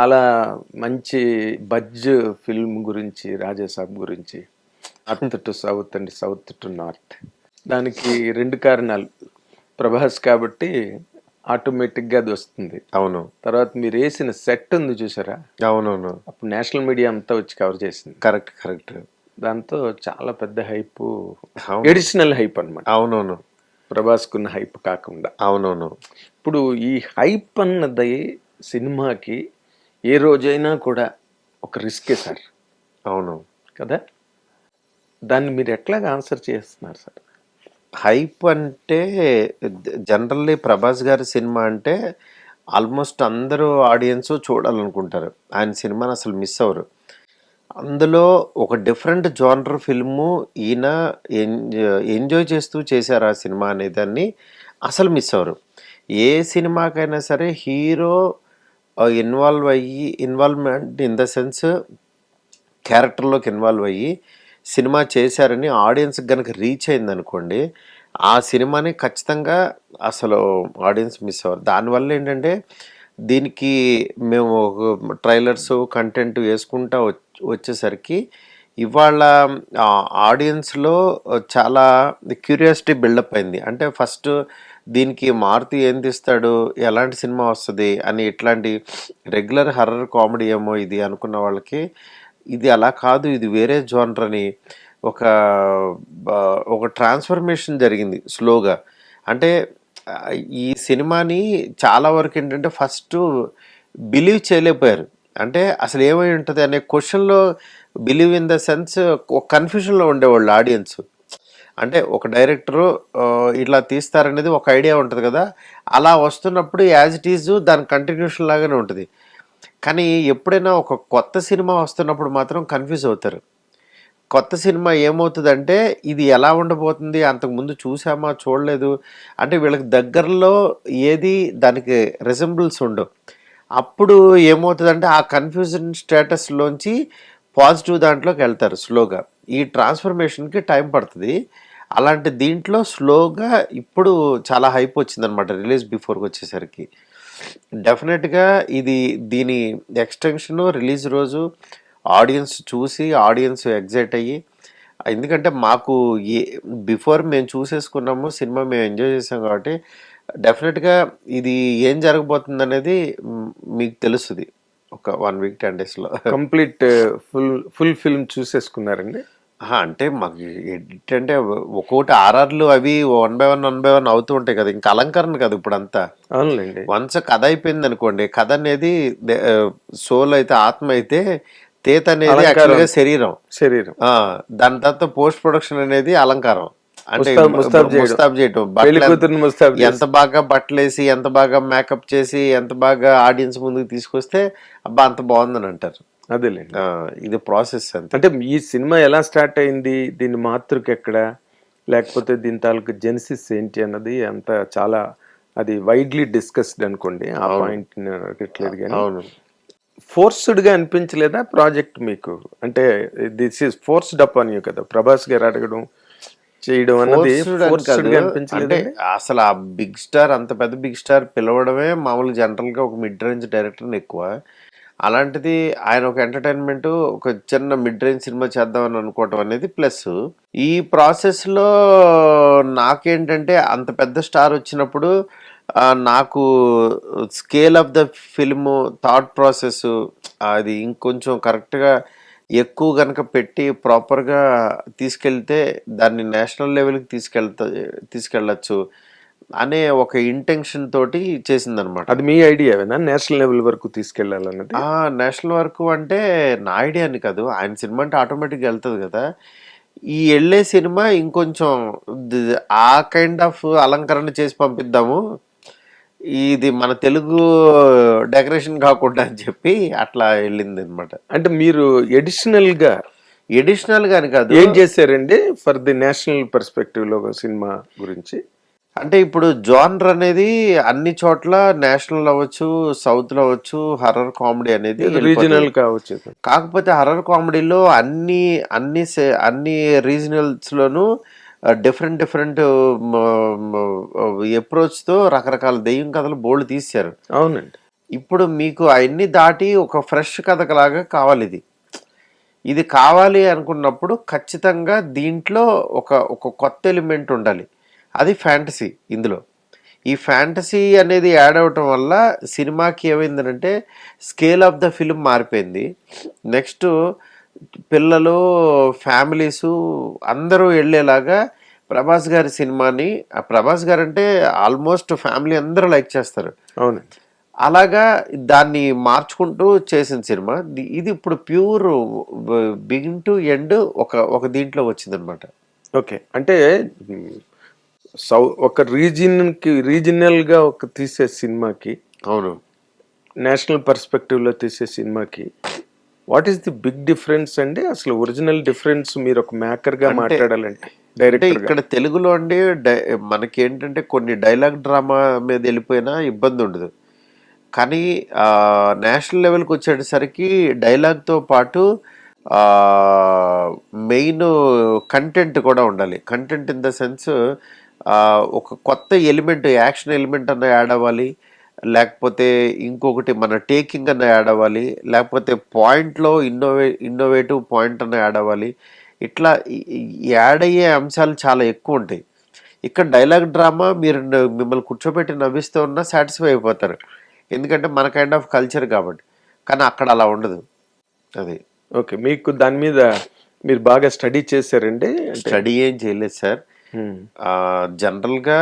చాలా మంచి buds film గురించి రాజాసాబ్ గురించి. North to south and south to north. దానికి రెండు కారణాలు. ప్రభాస్ కాబట్టి ఆటోమేటిక్గా అది వస్తుంది. అవును. తర్వాత మీరు వేసిన సెట్ ఉంది చూసారా? అవునవును. అప్పుడు నేషనల్ మీడియా అంతా వచ్చి కవర్ చేసింది. Correct correct. దాంతో చాలా పెద్ద హైప్. ఎడిషనల్ హైప్ అన్నమాట. అవునవును. ప్రభాస్కున్న హైప్ కాకుండా. అవునవును. ఇప్పుడు ఈ హైప్ అన్నది సినిమాకి ఏ రోజైనా కూడా ఒక రిస్కే సార్. అవును. కదా? దాన్ని మీరు ఎట్లాగా ఆన్సర్ చేస్తున్నారు సార్? హైప్ అంటే జనరల్లీ ప్రభాస్ గారి సినిమా అంటే ఆల్మోస్ట్ అందరూ ఆడియన్స్ చూడాలనుకుంటారు. ఆయన సినిమాని అసలు మిస్ అవ్వరు. అందులో ఒక డిఫరెంట్ జోనర్ ఫిల్ము ఈయన ఎంజాయ్ ఎంజాయ్ చేస్తూ చేశారు ఆ సినిమా అనే దాన్ని అసలు మిస్ అవ్వరు. ఏ సినిమాకైనా సరే హీరో ఇన్వాల్వ్ అయ్యి ఇన్వాల్వ్మెంట్ ఇన్ ద సెన్స్ క్యారెక్టర్లోకి ఇన్వాల్వ్ అయ్యి సినిమా చేశారని ఆడియన్స్కి కనుక రీచ్ అయిందనుకోండి ఆ సినిమాని ఖచ్చితంగా అసలు ఆడియన్స్ మిస్ అవ్వరు. దానివల్ల ఏంటంటే దీనికి మేము ట్రైలర్స్ కంటెంట్ వేసుకుంటా వచ్చేసరికి ఇవాళ ఆడియన్స్లో చాలా క్యూరియాసిటీ బిల్డప్ అయింది. అంటే ఫస్ట్ దీనికి మారుతి ఏం తీస్తాడు ఎలాంటి సినిమా వస్తుంది? అని ఇట్లాంటి రెగ్యులర్ హర్రర్ కామెడీ ఏమో ఇది అనుకున్న వాళ్ళకి ఇది అలా కాదు ఇది వేరే జోనర్ అని ఒక ఒక ట్రాన్స్ఫర్మేషన్ జరిగింది స్లోగా. అంటే ఈ సినిమాని చాలా వరకు ఏంటంటే ఫస్ట్ బిలీవ్ చేయలేకపోయారు. అంటే అసలు ఏమై ఉంటుంది అనే క్వశ్చన్లో బిలీవ్ ఇన్ ద సెన్స్ ఒక కన్ఫ్యూషన్లో ఉండేవాళ్ళు ఆడియన్స్. అంటే ఒక డైరెక్టరు ఇట్లా తీస్తారనేది ఒక ఐడియా ఉంటుంది కదా. అలా వస్తున్నప్పుడు యాజ్ ఇట్ ఈజ్ దాని కంటిన్యూషన్ లాగానే ఉంటుంది. కానీ ఎప్పుడైనా ఒక కొత్త సినిమా వస్తున్నప్పుడు మాత్రం కన్ఫ్యూజ్ అవుతారు. కొత్త సినిమా ఏమవుతుందంటే ఇది ఎలా ఉండబోతుంది అంతకుముందు చూసామా చూడలేదు? అంటే వీళ్ళకి దగ్గరలో ఏది దానికి రిజంబుల్స్ ఉండవు. అప్పుడు ఏమవుతుందంటే ఆ కన్ఫ్యూజన్ స్టేటస్లోంచి పాజిటివ్ దాంట్లోకి వెళ్తారు స్లోగా. ఈ ట్రాన్స్ఫర్మేషన్కి టైం పడుతుంది. అలాంటి దీంట్లో స్లోగా ఇప్పుడు చాలా హైప్ వచ్చిందనమాట రిలీజ్ బిఫోర్కి వచ్చేసరికి. డెఫినెట్గా ఇది దీని ఎక్స్టెన్షన్ రిలీజ్ రోజు ఆడియన్స్ చూసి ఆడియన్స్ ఎగ్జైట్ అయ్యి ఎందుకంటే మాకు ఏ బిఫోర్ మేము చూసేసుకున్నాము సినిమా మేము ఎంజాయ్ చేసాం కాబట్టి డెఫినెట్గా ఇది ఏం జరగబోతుంది అనేది మీకు తెలుస్తుంది. ఒక వన్ వీక్ టెన్ డేస్లో కంప్లీట్ ఫుల్ ఫుల్ ఫిల్మ్ చూసేసుకున్నారండి? అంటే మాకు ఎడిట్ అంటే ఒక్కొక్కటి ఆర్ఆర్లు అవి one by one one by one అవుతూ ఉంటాయి కదా. ఇంకా అలంకరణ కదా ఇప్పుడు అంతా అవునులేండి. వన్స్ కథ అయిపోయింది అనుకోండి కథ అనేది సోల్ అయితే ఆత్మ అయితే తేత అనేది. యాక్చువల్గా శరీరం. శరీరం. ఆ, దాని తర్వాత పోస్ట్ ప్రొడక్షన్ అనేది అలంకారం. అంటే ముస్తాబ్- చేయటం. ఎంత బాగా బట్టలు వేసి ఎంత బాగా మేకప్ చేసి ఎంత బాగా ఆడియన్స్ ముందుకు తీసుకొస్తే అబ్బా అంత బాగుందని అంటారు. అదేలేండి. ఆ, ఇది ప్రాసెస్ అంతే. అంటే ఈ సినిమా ఎలా స్టార్ట్ అయింది? దీని మాతృక ఎక్కడ? లేకపోతే దీని తాలూకు జెనిసిస్ ఏంటి అన్నది అంత చాలా అది వైడ్లీ డిస్కస్డ్ అనుకోండి. ఆ పాయింట్ అడగట్లేదు కానీ. అవును. ఫోర్స్డ్గా అనిపించలేదా ప్రాజెక్ట్ మీకు? అంటే దిస్ ఇస్ ఫోర్స్డ్ అప్ అని కదా. ప్రభాస్ గారు అడగడం చేయడం అన్నది Forced అని ఫోర్స్డ్ కాదు. గా అంటే అసలు ఆ బిగ్ స్టార్ అంత పెద్ద బిగ్ స్టార్ పిలవడమే మామూలు జనరల్గా ఒక మిడ్ రేంజ్ డైరెక్టర్ ఎక్కువ. అలాంటిది ఆయన ఒక ఎంటర్టైన్మెంట్ ఒక చిన్న మిడ్ రేంజ్ సినిమా చేద్దామని అనుకోవటం అనేది ప్లస్ ఈ ప్రాసెస్లో నాకేంటంటే అంత పెద్ద స్టార్ వచ్చినప్పుడు నాకు scale of the film thought process అది ఇంకొంచెం కరెక్ట్గా ఎక్కువ కనుక పెట్టి ప్రాపర్గా తీసుకెళ్తే దాన్ని నేషనల్ లెవెల్కి తీసుకెళ్తా తీసుకెళ్ళచ్చు అనే ఒక ఇంటెన్షన్ తోటి చేసిందనమాట అది మీ ఐడియావేనా? నేషనల్ లెవెల్ వరకు తీసుకెళ్ళాలన్నది ఆ నేషనల్ వరకు అంటే నా ఐడియా అని కాదు. ఆయన సినిమా అంటే ఆటోమేటిక్గా వెళ్తుంది కదా. ఈ వెళ్ళే సినిమా ఇంకొంచెం ఆ కైండ్ ఆఫ్ అలంకరణ చేసి పంపిద్దాము. ఇది మన తెలుగు డెకరేషన్ కాకుండా అని చెప్పి అట్లా వెళ్ళింది అనమాట అంటే మీరు ఎడిషనల్గా ఎడిషనల్ గాని కాదు. ఏం చేశారండి ఫర్ ది నేషనల్ పర్స్పెక్టివ్లో ఒక సినిమా గురించి? అంటే ఇప్పుడు జానర్ అనేది అన్ని చోట్ల నేషనల్ అవ్వచ్చు సౌత్లో అవ్వచ్చు హర్రర్ కామెడీ అనేది రీజనల్. కావచ్చు. కాకపోతే హర్రర్ కామెడీలో అన్ని అన్ని అన్ని రీజనల్స్ లోను డిఫరెంట్ డిఫరెంట్ అప్రోచ్తో రకరకాల దెయ్యం కథలు బోల్డ్ తీశారు. అవునండి. ఇప్పుడు మీకు అవన్నీ దాటి ఒక ఫ్రెష్ కథకలాగా కావాలి ఇది. ఇది కావాలి అనుకున్నప్పుడు ఖచ్చితంగా దీంట్లో ఒక ఒక కొత్త ఎలిమెంట్ ఉండాలి. అది ఫ్యాంటసీ ఇందులో. ఈ ఫ్యాంటసీ అనేది యాడ్ అవటం వల్ల సినిమాకి ఏమైందంటే స్కేల్ ఆఫ్ ద ఫిల్మ్ మారిపోయింది. నెక్స్ట్ పిల్లలు ఫ్యామిలీసు అందరూ వెళ్ళేలాగా ప్రభాస్ గారి సినిమాని ఆ ప్రభాస్ గారు అంటే ఆల్మోస్ట్ ఫ్యామిలీ అందరూ లైక్ చేస్తారు. అవును. అలాగా దాన్ని మార్చుకుంటూ చేసిన సినిమా. ఇది ఇప్పుడు ప్యూర్ బిగిన్ టు ఎండ్ ఒక ఒక దీంట్లో వచ్చిందనమాట ఓకే. అంటే సౌ ఒక రీజియన్కి రీజినల్గా ఒక తీసే సినిమాకి అవును. నేషనల్ పర్స్పెక్టివ్లో తీసే సినిమాకి what is the big difference అండి? అసలు ఒరిజినల్ డిఫరెన్స్ మీరు ఒక మేకర్గా మాట్లాడాలంటే అంటే డైరెక్టర్ ఇక్కడ తెలుగులో అండి డై- మనకి ఏంటంటే కొన్ని డైలాగ్ డ్రామా మీద వెళ్ళిపోయినా ఇబ్బంది ఉండదు. కానీ నేషనల్ లెవెల్కి వచ్చేసరికి డైలాగ్తో పాటు మెయిన్ కంటెంట్ కూడా ఉండాలి. కంటెంట్ ఇన్ ద సెన్స్ ఒక కొత్త ఎలిమెంట్ యాక్షన్ ఎలిమెంట్ అన్న యాడ్ అవ్వాలి. లేకపోతే ఇంకొకటి మన టేకింగ్ అన్న యాడ్ అవ్వాలి లేకపోతే పాయింట్లో ఇన్నోవే ఇన్నోవేటివ్ పాయింట్ అన్న యాడ్ అవ్వాలి. ఇట్లా యాడ్ అయ్యే అంశాలు చాలా ఎక్కువ ఉంటాయి. ఇక్కడ డైలాగ్ డ్రామా మీరు మిమ్మల్ని కూర్చోబెట్టి నవ్విస్తూ ఉన్నా సాటిస్ఫై అయిపోతారు. ఎందుకంటే మన కైండ్ ఆఫ్ కల్చర్ కాబట్టి. కానీ అక్కడ అలా ఉండదు. అది. ఓకే మీకు దాని మీద మీరు బాగా స్టడీ చేశారండి? స్టడీ ఏం చేయలేదు సార్. జనరల్గా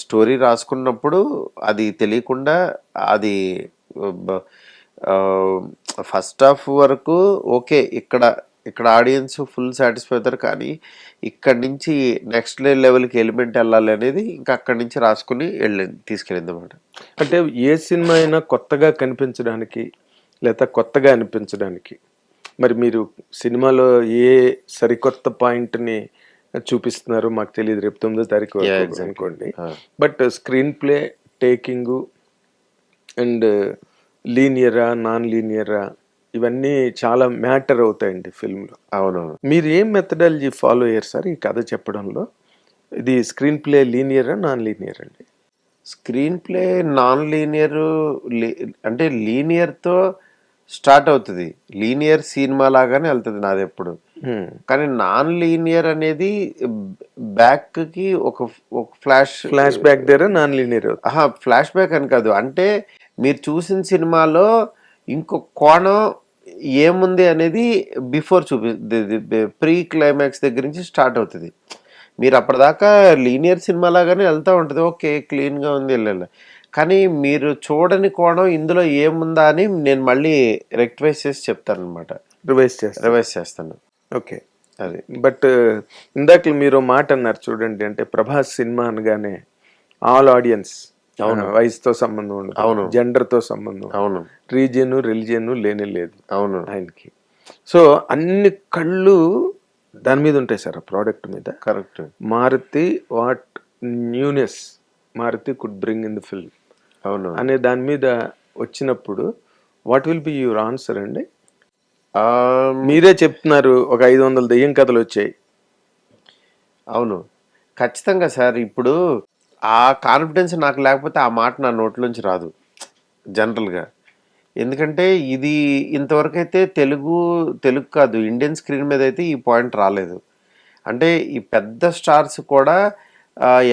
స్టోరీ రాసుకున్నప్పుడు అది తెలియకుండా అది ఫస్ట్ హాఫ్ వరకు ఓకే ఇక్కడ ఇక్కడ ఆడియన్స్ ఫుల్ సాటిస్ఫై అవుతారు కానీ ఇక్కడ నుంచి నెక్స్ట్ లెవెల్కి ఎలిమెంట్ వెళ్ళాలి అనేది ఇంకా అక్కడి నుంచి రాసుకుని వెళ్ళి తీసుకెళ్ళింది అనమాట అంటే ఏ సినిమా అయినా కొత్తగా కనిపించడానికి లేదా కొత్తగా అనిపించడానికి మరి మీరు సినిమాలో ఏ సరికొత్త పాయింట్ని చూపిస్తున్నారో మాకు తెలియదు రేపు తొమ్మిదో తారీఖు వరకు. అనుకోండి. But screen play taking and లీనియరా non లీనియరా ఇవన్నీ చాలా మ్యాటర్ అవుతాయండి ఫిల్మ్లో అవునవును మీరు ఏం మెథడాలజీ ఫాలో అయ్యారు సార్ ఈ కథ చెప్పడంలో ఇది స్క్రీన్ ప్లే లీనియరా నాన్ లీనియర్ అండి స్క్రీన్ ప్లే నాన్ లీనియర్ అంటే లీనియర్తో స్టార్ట్ అవుతుంది లీనియర్ సినిమా లాగానే వెళ్తుంది నాది ఎప్పుడు. కానీ నాన్ లీనియర్ అనేది బ్యాక్కి ఒక ఒక ఫ్లాష్ ఫ్లాష్ బ్యాక్ దగ్గర నాన్ లీనియర్ ఫ్లాష్ బ్యాక్ అని కాదు. అంటే మీరు చూసిన సినిమాలో ఇంకో కోణం ఏముంది అనేది బిఫోర్ చూపి ప్రీ క్లైమాక్స్ దగ్గర నుంచి స్టార్ట్ అవుతుంది. మీరు అప్పటిదాకా లీనియర్ సినిమా లాగానే వెళ్తూ ఉంటుంది. ఓకే క్లీన్గా ఉంది వెళ్ళాలి. కానీ మీరు చూడని కోణం ఇందులో ఏముందా అని నేను మళ్ళీ రెక్టివైజ్ చేసి చెప్తాను అనమాట రివైజ్ చేస్తారు రివైజ్ చేస్తాను. ఓకే. అది. బట్ ఇందాక మీరు మాట అన్నారు చూడండి అంటే ప్రభాస్ సినిమా అనగానే ఆల్ ఆడియన్స్ అవును. వయసుతో సంబంధం ఉండదు. అవును. జెండర్తో సంబంధం అవును. రీజియన్ రిలీజియన్ లేనే లేదు అవును. ఆయనకి. సో అన్ని కళ్ళు దాని మీద ఉంటాయి సార్ ఆ ప్రోడక్ట్ మీద. Correct. Maruthi what newness Maruthi could bring in the film అవును. అనే దాని మీద వచ్చినప్పుడు what will be your answer అండి? మీరే చెప్తున్నారు ఒక ఐదు వందల దెయ్యం కథలు వచ్చాయి. అవును. ఖచ్చితంగా సార్ ఇప్పుడు ఆ కాన్ఫిడెన్స్ నాకు లేకపోతే ఆ మాట నా నోట్లోంచి రాదు జనరల్గా. ఎందుకంటే ఇది ఇంతవరకు అయితే తెలుగు తెలుగు కాదు ఇండియన్ స్క్రీన్ మీద అయితే ఈ పాయింట్ రాలేదు. అంటే ఈ పెద్ద స్టార్స్ కూడా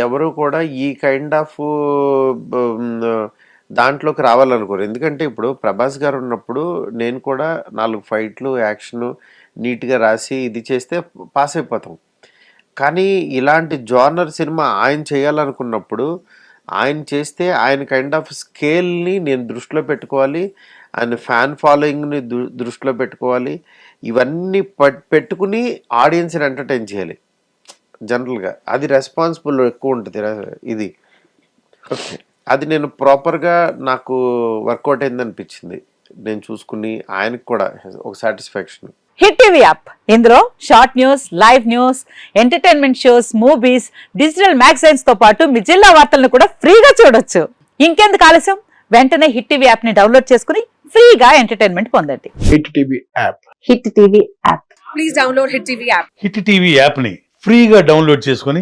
ఎవరు కూడా ఈ కైండ్ ఆఫ్ దాంట్లోకి రావాలనుకోరు. ఎందుకంటే ఇప్పుడు ప్రభాస్ గారు ఉన్నప్పుడు నేను కూడా నాలుగు ఫైట్లు యాక్షన్ నీట్గా రాసి ఇది చేస్తే పాస్ అయిపోతాం. కానీ ఇలాంటి జోనర్ సినిమా ఆయన చేయాలనుకున్నప్పుడు ఆయన చేస్తే ఆయన కైండ్ ఆఫ్ స్కేల్ని నేను దృష్టిలో పెట్టుకోవాలి ఆయన ఫ్యాన్ ఫాలోయింగ్ని దృష్టిలో పెట్టుకోవాలి. ఇవన్నీ పెట్టుకుని ఆడియన్స్ని ఎంటర్టైన్ చేయాలి. జనరల్గా అది రెస్పాన్సిబుల్ ఎక్కువ ఉంటుంది ఇది. ఓకే. అది నేను ప్రాపర్గా నాకు వర్కౌట్ అయింది అనిపించింది నేను చూసుకుని ఆయనకు కూడా ఒక సాటిస్ఫాక్షన్. Hit TV app. ఇందులో short news live news entertainment shows movies digital మ్యాగజైన్స్తో పాటు మీ జిల్లా వార్తలను కూడా ఫ్రీగా చూడొచ్చు. ఇంకెందుకు ఆలస్యం? వెంటనే హిట్ టీవీ యాప్ని డౌన్లోడ్ చేసుకుని ఫ్రీగా ఎంటర్టైన్మెంట్ పొందండి. Hit TV app. Hit TV app. Please download Hit TV app. Hit TV యాప్ని ఫ్రీగా డౌన్లోడ్ చేసుకొని